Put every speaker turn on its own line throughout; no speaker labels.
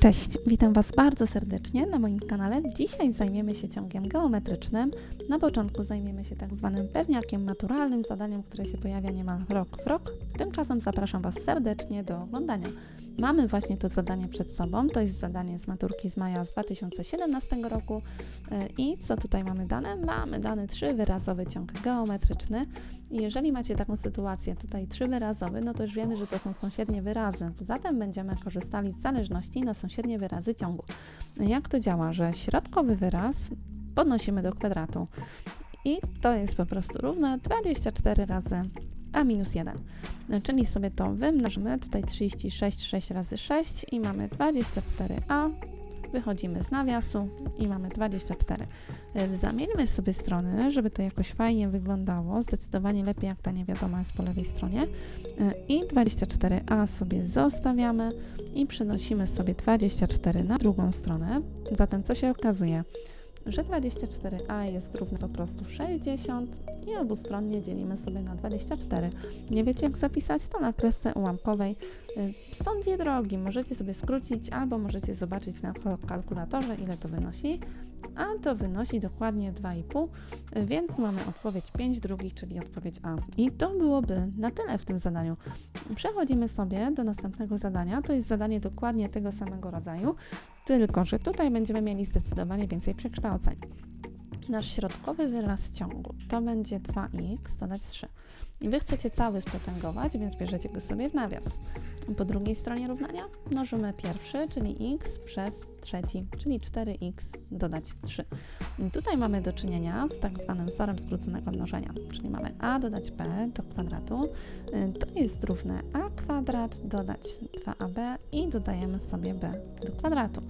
Cześć, witam Was bardzo serdecznie na moim kanale. Dzisiaj zajmiemy się ciągiem geometrycznym. Na początku zajmiemy się tak zwanym pewniakiem naturalnym, zadaniem, które się pojawia niemal rok w rok. Tymczasem zapraszam Was serdecznie do oglądania. Mamy właśnie to zadanie przed sobą. To jest zadanie z maturki z maja z 2017 roku. Yy, I co tutaj mamy dane? Mamy dany trzywyrazowy ciąg geometryczny. I jeżeli macie taką sytuację, tutaj trzywyrazowy, no to już wiemy, że to są sąsiednie wyrazy. Zatem będziemy korzystali z zależności na sąsiednie wyrazy ciągu. Jak to działa? Że środkowy wyraz podnosimy do kwadratu. I to jest po prostu równe 24 razy a minus 1. Czyli sobie to wymnożymy. Tutaj 36, 6 razy 6 i mamy 24a. Wychodzimy z nawiasu i mamy 24. Y, Zamieńmy sobie strony, żeby to jakoś fajnie wyglądało. Zdecydowanie lepiej, jak ta niewiadoma jest po lewej stronie. Y, I 24a sobie zostawiamy i przenosimy sobie 24 na drugą stronę. Zatem co się okazuje? Że 24a jest równe po prostu 60 i obustronnie dzielimy sobie na 24. Nie wiecie jak zapisać? To na kresce ułamkowej są dwie drogi. Możecie sobie skrócić albo możecie zobaczyć na kalkulatorze ile to wynosi, a to wynosi dokładnie 2,5, y, więc mamy odpowiedź 5 drugich, czyli odpowiedź A. I to byłoby na tyle w tym zadaniu. Przechodzimy sobie do następnego zadania. To jest zadanie dokładnie tego samego rodzaju, tylko że tutaj będziemy mieli zdecydowanie więcej przekształceń. Nasz środkowy wyraz ciągu to będzie 2x dodać 3. I Wy chcecie cały spotęgować, więc bierzecie go sobie w nawias. Po drugiej stronie równania mnożymy pierwszy, czyli x przez trzeci, czyli 4x dodać 3. I tutaj mamy do czynienia z tak zwanym wzorem skróconego mnożenia, czyli mamy a dodać b do kwadratu, to jest równe a kwadrat dodać 2ab i dodajemy sobie b do kwadratu.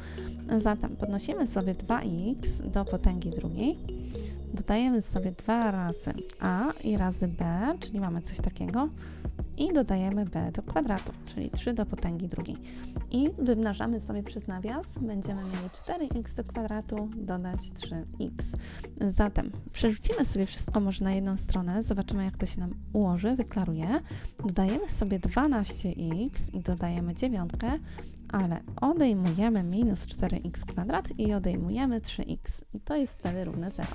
Zatem podnosimy sobie 2x do potęgi drugiej, dodajemy sobie dwa razy a i razy b, czyli mamy coś takiego, i dodajemy b do kwadratu, czyli 3 do potęgi drugiej. I wymnażamy sobie przez nawias, będziemy mieli 4x do kwadratu dodać 3x. Zatem przerzucimy sobie wszystko może na jedną stronę, zobaczymy jak to się nam ułoży, wyklaruje. Dodajemy sobie 12x i dodajemy dziewiątkę, ale odejmujemy minus 4x kwadrat i odejmujemy 3x. I to jest wtedy równe 0.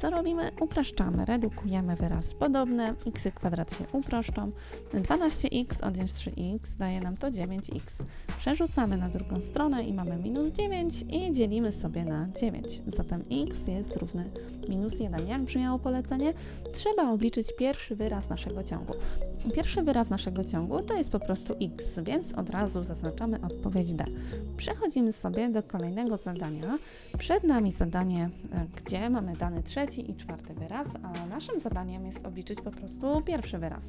Co robimy? Upraszczamy, redukujemy wyraz podobne, x kwadrat się uproszczą. 12x odjąć 3x daje nam to 9x. Przerzucamy na drugą stronę i mamy minus 9 i dzielimy sobie na 9. Zatem x jest równy minus 1. Jak brzmiało polecenie? Trzeba obliczyć pierwszy wyraz naszego ciągu. Pierwszy wyraz naszego ciągu to jest po prostu x, więc od razu zaznaczamy odpowiedź D. Przechodzimy sobie do kolejnego zadania. Przed nami zadanie, e, gdzie mamy dany trzeci i czwarty wyraz, a naszym zadaniem jest obliczyć po prostu pierwszy wyraz.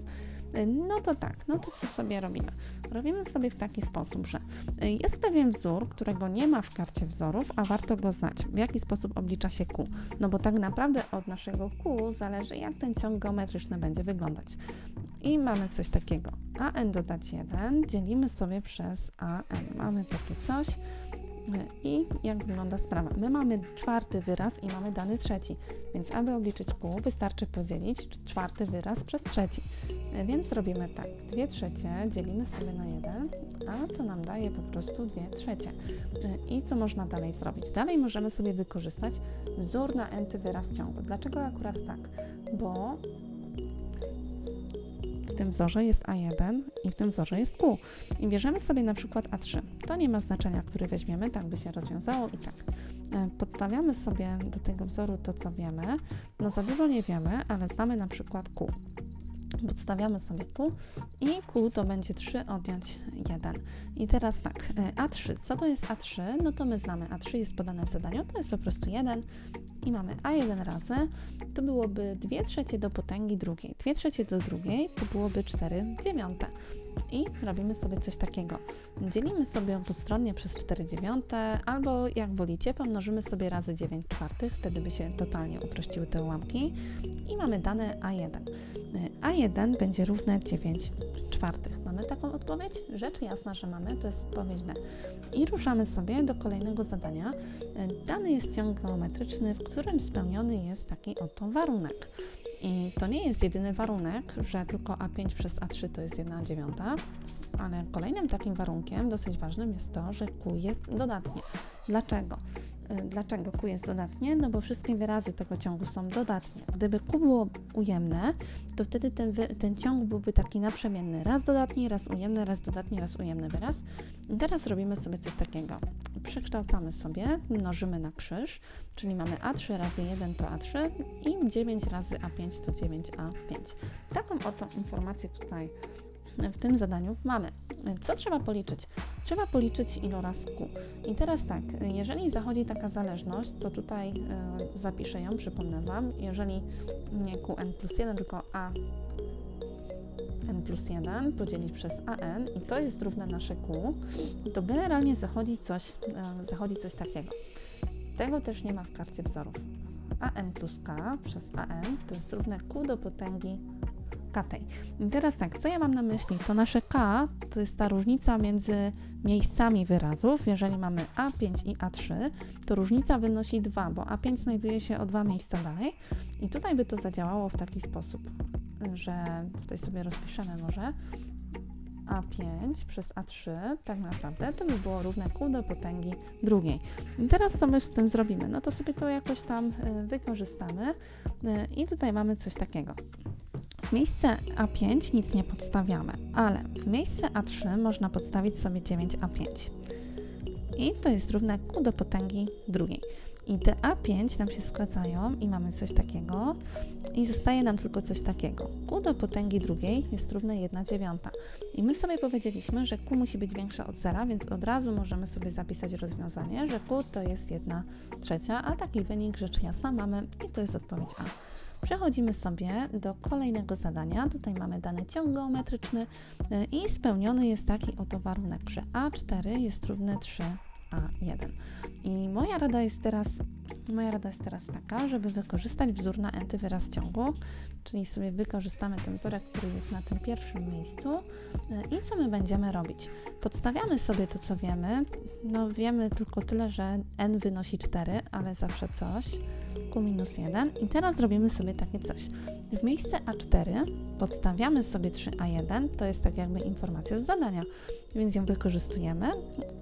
E, No to tak, no to co sobie robimy? Robimy sobie w taki sposób, że e, jest pewien wzór, którego nie ma w karcie wzorów, a warto go znać. W jaki sposób oblicza się Q? No bo tak naprawdę od naszego Q zależy, jak ten ciąg geometryczny będzie wyglądać. I mamy coś takiego. AN dodać 1 dzielimy sobie przez AN. Mamy takie coś. I jak wygląda sprawa? My mamy czwarty wyraz i mamy dany trzeci, więc aby obliczyć Q wystarczy podzielić czwarty wyraz przez trzeci. Więc robimy tak, 2 trzecie dzielimy sobie na 1, a to nam daje po prostu 2 trzecie. I co można dalej zrobić? Dalej możemy sobie wykorzystać wzór na enty wyraz ciągu. Dlaczego akurat tak? Bo w tym wzorze jest A1 i w tym wzorze jest Q. I bierzemy sobie na przykład A3. To nie ma znaczenia, który weźmiemy, tak by się rozwiązało i tak. E, Podstawiamy sobie do tego wzoru to, co wiemy. No za dużo nie wiemy, ale znamy na przykład Q. Podstawiamy sobie Q i Q to będzie 3 odjąć 1. I teraz tak, e, A3. Co to jest A3? No to my znamy. A3 jest podane w zadaniu, to jest po prostu 1 i mamy A1 razy, to byłoby 2 trzecie do potęgi drugiej. 2 trzecie do drugiej to byłoby 4 dziewiąte. I robimy sobie coś takiego. Dzielimy sobie obustronnie przez 4 dziewiąte, albo jak wolicie, pomnożymy sobie razy 9 czwartych, wtedy by się totalnie uprościły te ułamki. I mamy dane A1. A1 będzie równe 9 czwartych. Mamy taką odpowiedź? Rzecz jasna, że mamy, to jest odpowiedź D. I ruszamy sobie do kolejnego zadania. Dany jest ciąg geometryczny, w którym spełniony jest taki oto warunek. I to nie jest jedyny warunek, że tylko A5 przez A3 to jest 1 dziewiąta, ale kolejnym takim warunkiem dosyć ważnym jest to, że Q jest dodatnie. Dlaczego? Y, Dlaczego Q jest dodatnie? No bo wszystkie wyrazy tego ciągu są dodatnie. Gdyby Q było ujemne, to wtedy ten, ten ciąg byłby taki naprzemienny. Raz dodatni, raz ujemny, raz dodatni, raz ujemny wyraz. I teraz robimy sobie coś takiego. Przekształcamy sobie, mnożymy na krzyż, czyli mamy A3 razy 1 to A3 i 9 razy A5 to 9A5. Taką oto informację tutaj w tym zadaniu mamy. Co trzeba policzyć? Trzeba policzyć iloraz Q. I teraz tak, jeżeli zachodzi taka zależność, to tutaj y, zapiszę ją, przypomnę Wam, jeżeli nie Qn plus 1, tylko A n plus 1 podzielić przez an i to jest równe nasze q, to generalnie zachodzi coś, e, zachodzi coś takiego. Tego też nie ma w karcie wzorów. an plus k przez an to jest równe q do potęgi k tej. I teraz tak, co ja mam na myśli? To nasze k to jest ta różnica między miejscami wyrazów. Jeżeli mamy a5 i a3, to różnica wynosi 2, bo a5 znajduje się o dwa miejsca dalej. I tutaj by to zadziałało w taki sposób że tutaj sobie rozpiszemy może A5 przez A3, tak naprawdę to by było równe Q do potęgi drugiej. I teraz co my z tym zrobimy? No to sobie to jakoś tam y, wykorzystamy y, i tutaj mamy coś takiego. W miejsce A5 nic nie podstawiamy, ale w miejsce A3 można podstawić sobie 9A5. I to jest równe Q do potęgi drugiej. I te A5 nam się skracają i mamy coś takiego i zostaje nam tylko coś takiego. Q do potęgi drugiej jest równe 1 dziewiąta. I my sobie powiedzieliśmy, że Q musi być większe od zera, więc od razu możemy sobie zapisać rozwiązanie, że Q to jest 1 trzecia, a taki wynik rzecz jasna mamy i to jest odpowiedź A. Przechodzimy sobie do kolejnego zadania. Tutaj mamy dany ciąg geometryczny i spełniony jest taki oto warunek, że A4 jest równe 3 a1. I moja rada jest teraz, moja rada jest teraz taka, żeby wykorzystać wzór na enty wyraz ciągu, czyli sobie wykorzystamy ten wzorek, który jest na tym pierwszym miejscu i co my będziemy robić? Podstawiamy sobie to, co wiemy. No wiemy tylko tyle, że n wynosi 4, ale zawsze coś. Q minus 1 i teraz zrobimy sobie takie coś. W miejsce A4 podstawiamy sobie 3A1, to jest tak jakby informacja z zadania, więc ją wykorzystujemy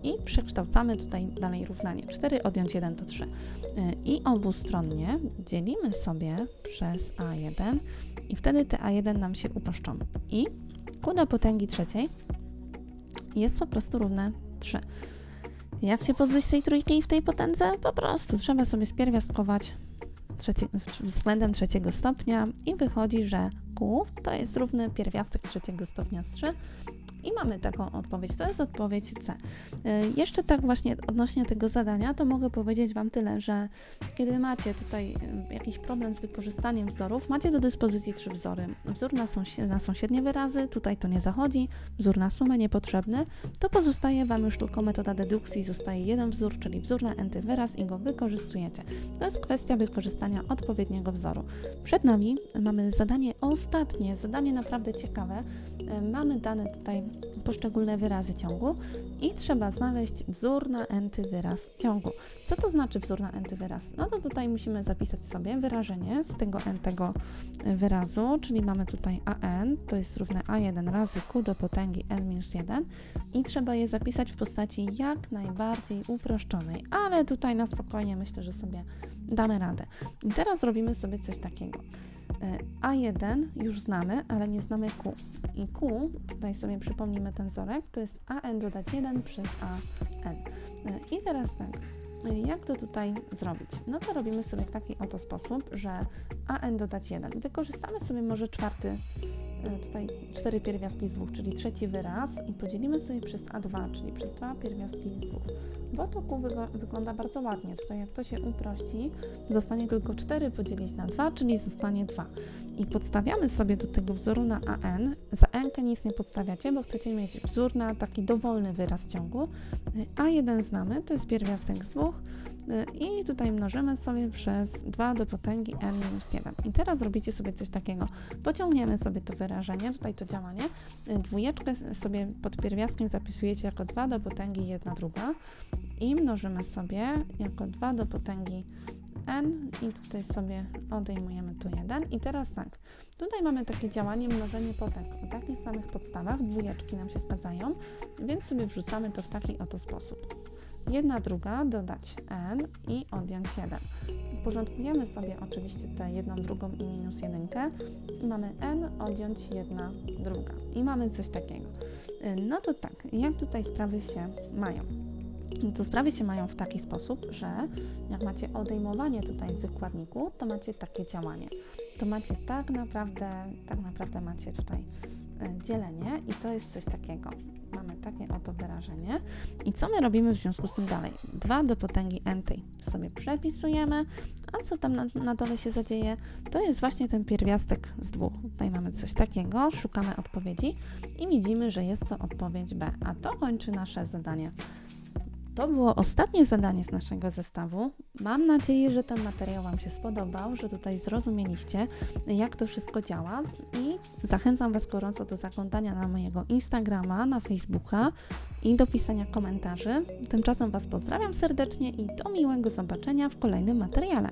i przekształcamy tutaj dalej równanie. 4 odjąć 1 to 3. I obustronnie dzielimy sobie przez A1 i wtedy te A1 nam się uproszczą. I Q do potęgi trzeciej jest po prostu równe 3. Jak się pozbyć tej trójki w tej potędze? Po prostu trzeba sobie spierwiastkować trzecie, względem trzeciego stopnia i wychodzi, że Q to jest równy pierwiastek trzeciego stopnia z 3 i mamy taką odpowiedź. To jest odpowiedź C. Y, jeszcze tak właśnie odnośnie tego zadania, to mogę powiedzieć Wam tyle, że kiedy macie tutaj y, jakiś problem z wykorzystaniem wzorów, macie do dyspozycji trzy wzory. Wzór na, sąsi- na sąsiednie wyrazy, tutaj to nie zachodzi, wzór na sumę niepotrzebny, to pozostaje Wam już tylko metoda dedukcji, zostaje jeden wzór, czyli wzór na enty wyraz i go wykorzystujecie. To jest kwestia wykorzystania odpowiedniego wzoru. Przed nami mamy zadanie ostatnie, zadanie naprawdę ciekawe. Y, Mamy dane tutaj poszczególne wyrazy ciągu i trzeba znaleźć wzór na enty wyraz ciągu. Co to znaczy wzór na enty wyraz? No to tutaj musimy zapisać sobie wyrażenie z tego entego wyrazu, czyli mamy tutaj an, to jest równe a1 razy q do potęgi n minus 1 i trzeba je zapisać w postaci jak najbardziej uproszczonej, ale tutaj na spokojnie myślę, że sobie damy radę. I teraz zrobimy sobie coś takiego. A1 już znamy, ale nie znamy Q. I Q, tutaj sobie przypomnimy ten wzorek, to jest AN dodać 1 przez AN. I teraz tak, jak to tutaj zrobić? No to robimy sobie w taki oto sposób, że AN dodać 1. Wykorzystamy sobie może czwarty, tutaj cztery pierwiastki z dwóch, czyli trzeci wyraz i podzielimy sobie przez A2, czyli przez dwa pierwiastki z dwóch. Bo to wygo- wygląda bardzo ładnie. Tutaj jak to się uprości, zostanie tylko 4 podzielić na 2, czyli zostanie 2. I podstawiamy sobie do tego wzoru na AN. Za n nic nie podstawiacie, bo chcecie mieć wzór na taki dowolny wyraz ciągu. A1 znamy, to jest pierwiastek z dwóch i tutaj mnożymy sobie przez 2 do potęgi n minus 1. I teraz zrobicie sobie coś takiego. Pociągniemy sobie to wyrażenie, tutaj to działanie. Dwójeczkę sobie pod pierwiastkiem zapisujecie jako 2 do potęgi 1 druga i mnożymy sobie jako 2 do potęgi n i tutaj sobie odejmujemy tu 1. I teraz tak, tutaj mamy takie działanie mnożenie potek. O takich samych podstawach dwójeczki nam się sprawdzają, więc sobie wrzucamy to w taki oto sposób. Jedna druga dodać n i odjąć 1. Porządkujemy sobie oczywiście tę jedną drugą i minus jedynkę i mamy n odjąć jedna druga. I mamy coś takiego. Y, No to tak, jak tutaj sprawy się mają? To sprawy się mają w taki sposób, że jak macie odejmowanie tutaj w wykładniku, to macie takie działanie. To macie tak naprawdę, tak naprawdę macie tutaj dzielenie i to jest coś takiego. Mamy takie oto wyrażenie. I co my robimy w związku z tym dalej? 2 do potęgi n sobie przepisujemy, a co tam na, na dole się zadzieje? To jest właśnie ten pierwiastek z dwóch. Tutaj mamy coś takiego, szukamy odpowiedzi i widzimy, że jest to odpowiedź B. A to kończy nasze zadanie. To było ostatnie zadanie z naszego zestawu. Mam nadzieję, że ten materiał Wam się spodobał, że tutaj zrozumieliście, jak to wszystko działa i zachęcam Was gorąco do zaglądania na mojego Instagrama, na Facebooka i do pisania komentarzy. Tymczasem Was pozdrawiam serdecznie i do miłego zobaczenia w kolejnym materiale.